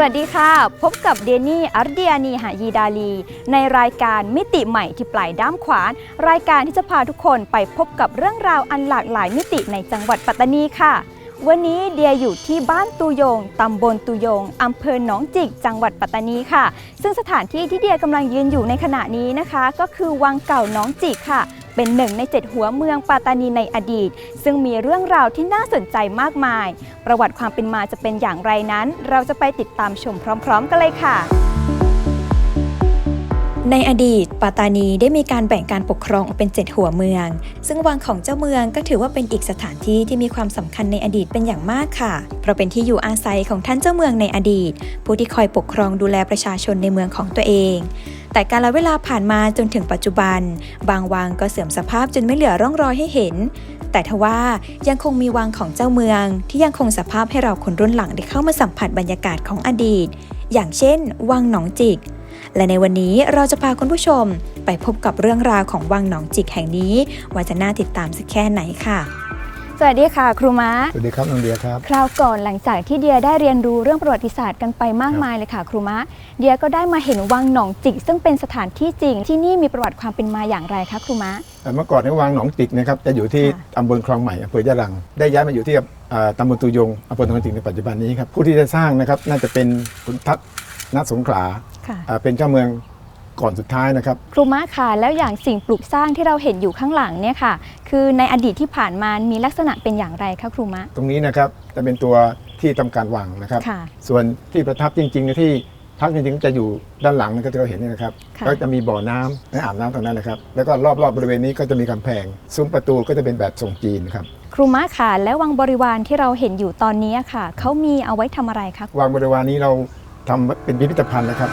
วัสดีค่ะ พบกับเดนี่อัรเดียนีหายีดาลี ในรายการมิติใหม่ที่ปลายด้ามขวาน รายการที่จะพาทุกคนไปพบกับเรื่องราวอันหลากหลายมิติในจังหวัดปัตตานีค่ะ วันนี้เดียอยู่ที่บ้านตูยงตำบลตูยงอำเภอหนองจิก จังหวัดปัตตานีค่ะ ซึ่งสถานที่ที่เดียกำลังยืนอยู่ในขณะนี้นะคะ ก็คือวังเก่าหนองจิกค่ะ เป็นหนึ่งในเจ็ดหัวเมืองปาตานีในอดีต ซึ่งมีเรื่องราวที่น่าสนใจมากมาย ประวัติความเป็นมาจะเป็นอย่างไรนั้น เราจะไปติดตามชมพร้อม ๆ กันเลยค่ะ ในอดีตปัตตานีได้มีการแบ่งการปกครองออกเป็น 7 หัวเมือง ซึ่งวังของเจ้าเมืองก็ถือว่าเป็นอีกสถานที่ที่มีความสำคัญในอดีตเป็นอย่างมากค่ะ เพราะเป็นที่อยู่อาศัยของท่านเจ้าเมืองในอดีต ผู้ที่คอยปกครองดูแลประชาชนในเมืองของตัวเอง แต่การละเวลาผ่านมาจนถึงปัจจุบัน บางวังก็เสื่อมสภาพจนไม่เหลือร่องรอยให้เห็น แต่ทว่ายังคงมีวังของเจ้าเมือง ที่ยังคงสภาพให้เราคนรุ่นหลังได้เข้ามาสัมผัสบรรยากาศของอดีต อย่างเช่น วังหนองจิก และในวันนี้เราจะพาคุณผู้ชมไปพบกับเรื่องราวของวังหนองจิกแห่งนี้ ว่าจะน่าติดตามสักแค่ไหนค่ะ สวัสดีค่ะ ครูม้า สวัสดีครับน้องเดียครับ คราวก่อนหลังจากที่เดียได้เรียนรู้เรื่องประวัติศาสตร์กันไปมากมายเลยค่ะ ครูม้า เดียก็ได้มาเห็นวังหนองจิก ซึ่งเป็นสถานที่จริง ที่นี่มีประวัติความเป็นมาอย่างไรคะครูม้า เมื่อก่อนในวังหนองจิกนะครับจะอยู่ที่ค่ะตำบลคลองใหม่อำเภอยะรัง ได้ย้ายมาอยู่ที่เอ่อตำบลตุยงอำเภอหนองจิกในปัจจุบันนี้ครับผู้ที่ได้สร้างนะครับน่าจะเป็นขุนทัพณสงขลา ค่ะอ่าเป็นเจ้าเมืองก่อนสุดท้ายนะครับ ครูม้าค่ะแล้วอย่างสิ่งปลูกสร้างที่เราเห็นอยู่ข้างหลังเนี่ยค่ะ คือในอดีตที่ผ่านมามีลักษณะเป็นอย่างไรคะครูม้าตรงนี้นะครับจะเป็นตัวที่ทำการวังนะครับ ค่ะ ส่วนที่ประทับจริงๆที่พักจริงๆจะอยู่ด้านหลังนะครับที่เราเห็นนี่นะครับค่ะ ก็จะมีบ่อน้ำและอาบน้ำตรงนั้นนะครับ แล้วก็รอบๆบริเวณนี้ก็จะมีกำแพง ซุ้มประตูก็จะเป็นแบบทรงจีนครับครูม้าค่ะและวังบริวารที่เราเห็นอยู่ตอนนี้ค่ะเขามีเอาไว้ทำอะไรคะ วางบริวารนี้เราทำเป็นพิพิธภัณฑ์นะครับ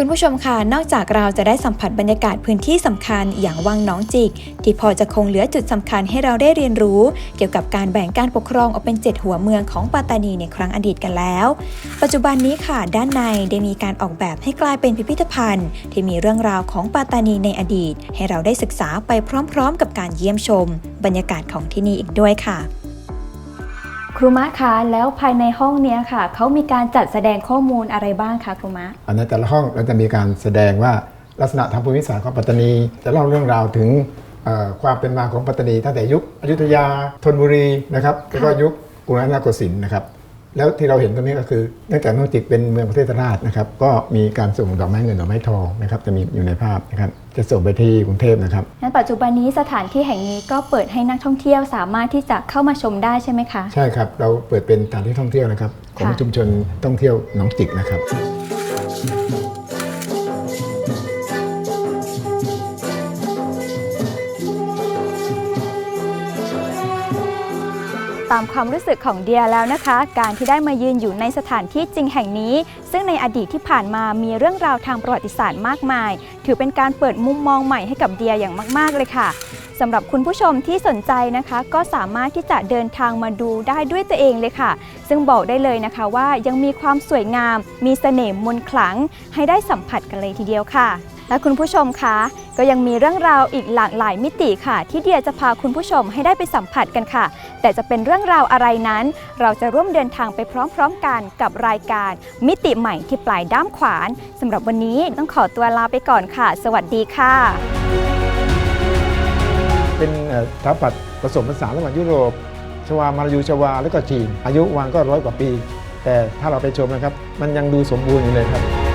คุณผู้ชมค่ะ นอกจากเราจะได้สัมผัสบรรยากาศพื้นที่สำคัญอย่างวังหนองจิก ที่พอจะคงเหลือจุดสำคัญให้เราได้เรียนรู้ เกี่ยวกับการแบ่งการปกครองออกเป็น 7 หัวเมืองของปัตตานีในครั้งอดีตกันแล้ว ปัจจุบันนี้ค่ะด้านในได้มีการออกแบบให้กลายเป็นพิพิธภัณฑ์ ที่มีเรื่องราวของปัตตานีในอดีต ให้เราได้ศึกษาไปพร้อม ๆ กับการเยี่ยมชม บรรยากาศของที่นี่อีกด้วยค่ะ ครูม้าคะแล้วภายในห้องเนี้ยค่ะเขามีการจัดแสดงข้อมูลอะไรบ้างคะครูม้าอันในแต่ละห้องเราจะมีการแสดงว่าลักษณะทางภูมิศาสตร์ของปัตตานี จะเล่าเรื่องราวถึงเอ่อความเป็นมาของปัตตานีตั้งแต่ยุคอยุธยาธนบุรีนะครับแล้วก็ยุคกรุงรัตนโกสินทร์นะครับ แล้วที่เราเห็นตรงนี้ก็คือเนื่องจากนองจิกเป็นเมืองประเทศราชนะครับ ก็มีการส่งดอกไม้เงินดอกไม้ทองนะครับจะมีอยู่ในภาพนะครับจะส่งไปที่กรุงเทพนะครับงั้นปัจจุบันนี้สถานที่แห่งนี้ก็เปิดให้นักท่องเที่ยวสามารถที่จะเข้ามาชมได้ใช่ไหมคะ ใช่ครับเราเปิดเป็นสถานที่ท่องเที่ยวนะครับของค่ะ ชุมชนท่องเที่ยวหนองจิกนะครับ ตามความรู้สึกของเดียแล้วนะคะ การที่ได้มายืนอยู่ในสถานที่จริงแห่งนี้ ซึ่งในอดีตที่ผ่านมามีเรื่องราวทางประวัติศาสตร์มากมาย ถือเป็นการเปิดมุมมองใหม่ให้กับเดียอย่างมากๆเลยค่ะสำหรับคุณผู้ชมที่สนใจนะคะ ก็สามารถที่จะเดินทางมาดูได้ด้วยตัวเองเลยค่ะ ซึ่งบอกได้เลยนะคะว่ายังมีความสวยงาม มีเสน่ห์มนต์ขลัง ให้ได้สัมผัสกันเลยทีเดียวค่ะ และคุณผู้ชมคะก็ยังมีเรื่องราวอีกหลากหลายมิติค่ะ ที่เดียจะพาคุณผู้ชมให้ได้ไปสัมผัสกันค่ะ แต่จะเป็นเรื่องราวอะไรนั้น เราจะร่วมเดินทางไปพร้อมๆกันกับรายการ มิติใหม่ที่ปลายด้ามขวานสำหรับวันนี้ต้องขอตัวลาไปก่อนค่ะ สวัสดีค่ะ เป็นสถาปัตย์ผสมผสานระหว่างยุโรป ชวามาลายูชวาแล้วก็จีนอายุวางก็ร้อยกว่าปี แต่ถ้าเราไปชมนะครับ มันยังดูสมบูรณ์อยู่เลยครับ